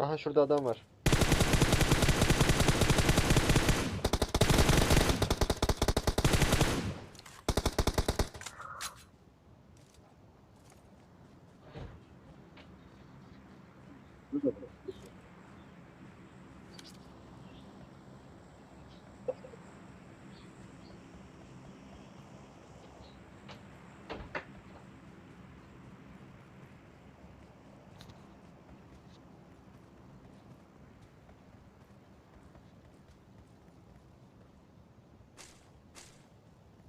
Aha şurada adam var.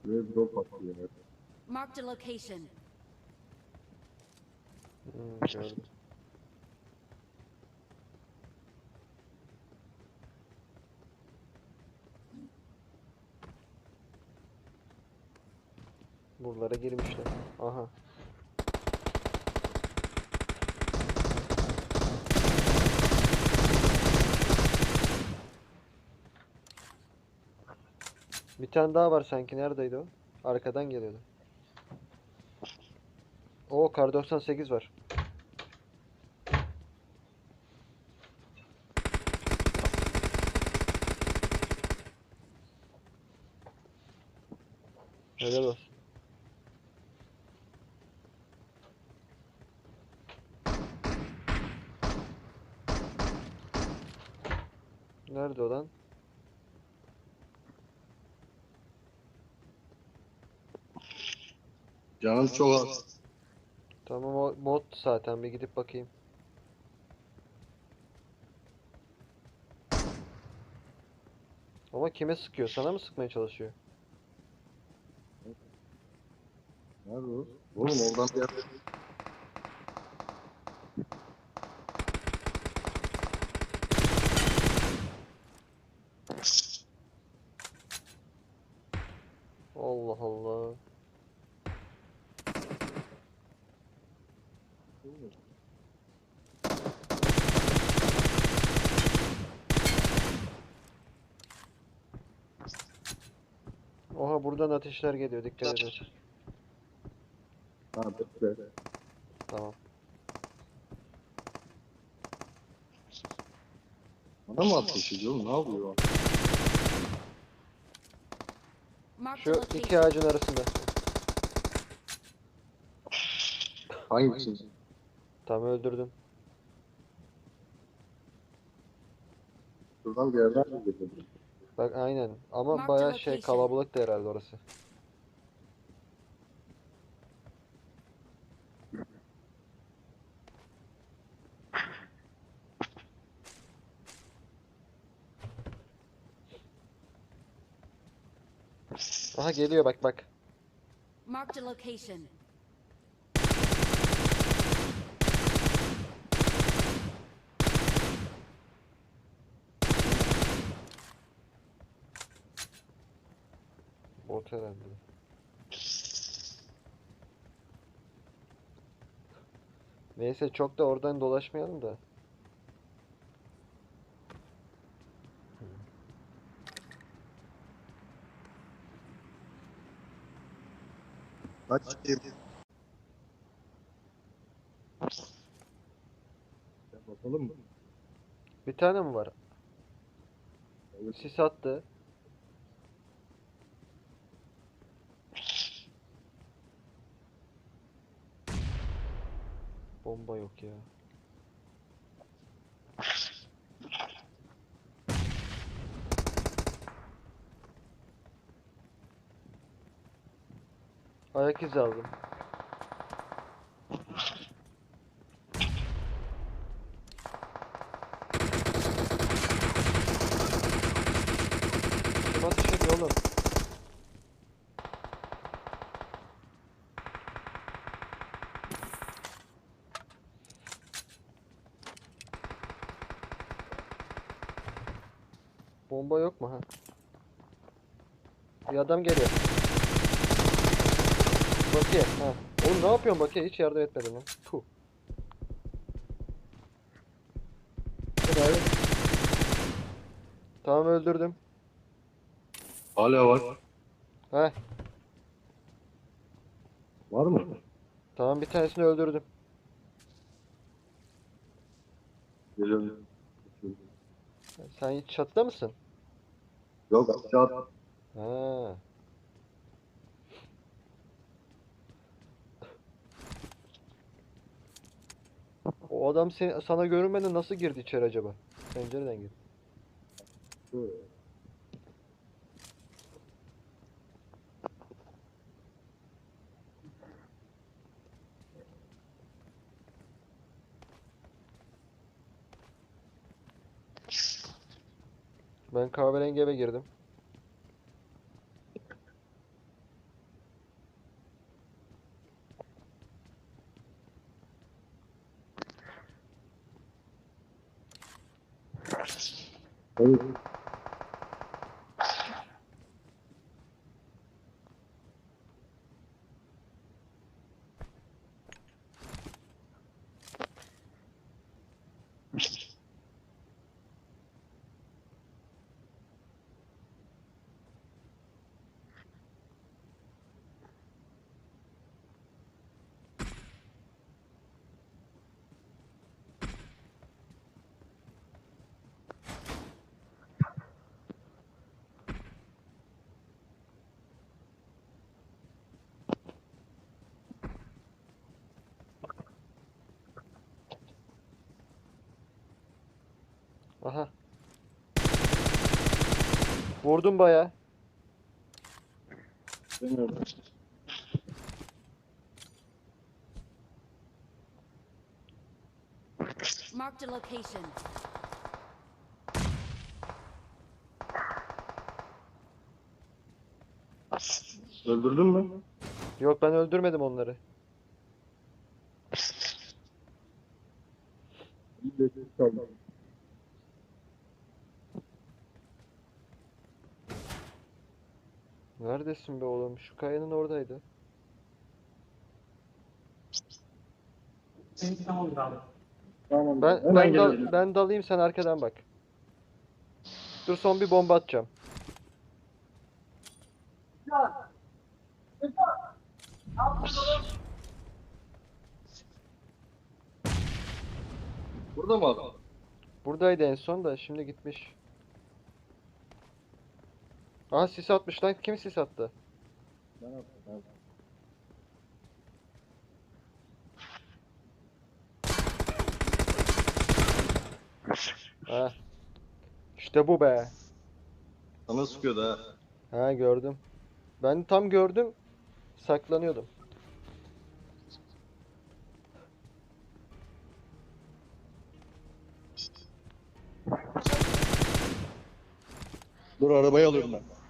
Buraya drop atıyor. Marked a location. Hmm, gördüm. Buralara girmişler. Aha. Bir tane daha var sanki. Neredeydi o? Arkadan geliyordu. O kar 98 var. Helal olsun. Nerede o lan? Canım çok az. Tamam o bot zaten bir gidip bakayım. Ama kime sıkıyor? Sana mı sıkmaya çalışıyor? Nerede o? Oğlum oradan bir yerde. Oha buradan ateşler geliyor dikkat edin. Ha bekle. Tamam. Bana mı ateş ediyor oğlum? Ne yapıyor Şu iki ağacın arasında. Hangisi? Tam öldürdüm. Şuradan bir yerden mi geliyor? Bak aynen. Ama bayağı şey location. kalabalıktı herhalde orası. Aha geliyor bak bak. Marked a location. Bot herhalde. Neyse çok da oradan dolaşmayalım da. Kaç? Bakalım mı? Bir tane mi var? Evet. Sis attı. Bomba yok ya. Ayak izi aldım. Kim ateş ediyor oğlum? Mu ha? Bir adam geliyor. Bakiye ha. Oğlum ne yapıyorsun Bakiye? Hiç yardım etmedin lan. Puh. Tamam öldürdüm. Hala var. Heh. Var mı? Tamam bir tanesini öldürdüm. Geliyorum. Sen hiç çatıda mısın? Yok aşağı at. Ha. O adam seni, sana görünmeden nasıl girdi içeri acaba? Pencereden girdi. Ben kahverengi eve girdim. Evet. Aha. Vurdum baya. Bilmiyorum. Marked a location. Öldürdün mü? Yok ben öldürmedim onları. İyi de kaldı. Neredesin be oğlum? Şu kayanın oradaydı. Tamam. Ben ben, geliyorum. dal- ben dalayım sen arkadan bak. Dur son bir bomba atacağım. Burada mı adam? Buradaydı en son da şimdi gitmiş. Aha sis atmış lan. Kim sis attı? Ben attım. ben. Ha. İşte bu be. Sana sıkıyordu ha. Ha gördüm. Ben tam gördüm. Saklanıyordum. Dur arabayı alıyorum ben.